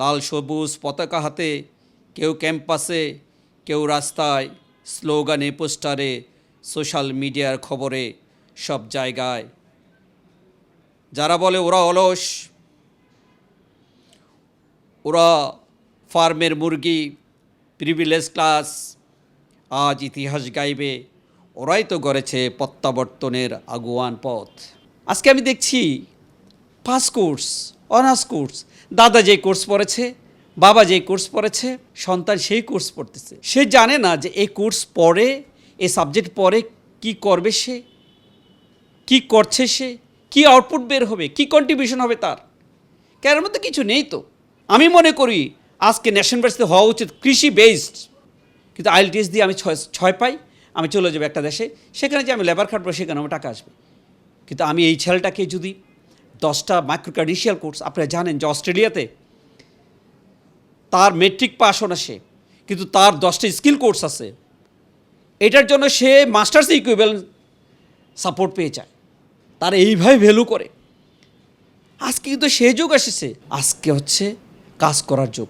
লাল সবুজ পতাকা হাতে কেউ ক্যাম্পাসে, কেউ রাস্তায়, স্লোগানে, পোস্টারে, সোশ্যাল মিডিয়ার খবরে, সব জায়গায়। যারা বলে ওরা অলস, ওরা ফার্মের মুরগি প্রিভিলেজ ক্লাস আজ ইতিহাস গাইবে, ওরাই তো গড়েছে প্রত্যাবর্তনের আগুয়ান পথ। আজকে আমি দেখছি পাস কোর্স অনার্স কোর্স। দাদা যে কোর্স পড়েছে, বাবা যে কোর্স পড়েছে, সন্তান সেই কোর্স পড়তেছে। সে জানে না যে এই কোর্স পড়ে, এই সাবজেক্ট পড়ে কি করবে সে, কি করছে সে, কি আউটপুট বের হবে, কি কন্ট্রিবিউশন হবে তার। কেন মধ্যে কিছু নেই তো। আমি মনে করি, আজকে ন্যাশনাল ভার্সিটি হওয়া উচিত কৃষি বেসড কিন্তু আইএলটিএস দিয়ে আমি ছয় ছয় পাই, আমি চলে যাব একটা দেশে, সেখানে যে আমি লেবার খাটবো সেখানে আমার টাকা আসবে। কিন্তু আমি এই ছেলেটাকে যদি দশটা মাইক্রো ক্রেডিশিয়াল কোর্স আপনারা জানেন যে অস্ট্রেলিয়াতে তার মেট্রিক পাস না সে, কিন্তু তার দশটা স্কিল কোর্স আছে। এটার জন্য সে মাস্টার্স ইকুইভ্যালেন্ট সাপোর্ট পেয়ে যায়। তার এইভাবে ভ্যালু করে। আজকে কিন্তু সে যুগ এসেছে। আজকে হচ্ছে কাজ করার যুগ।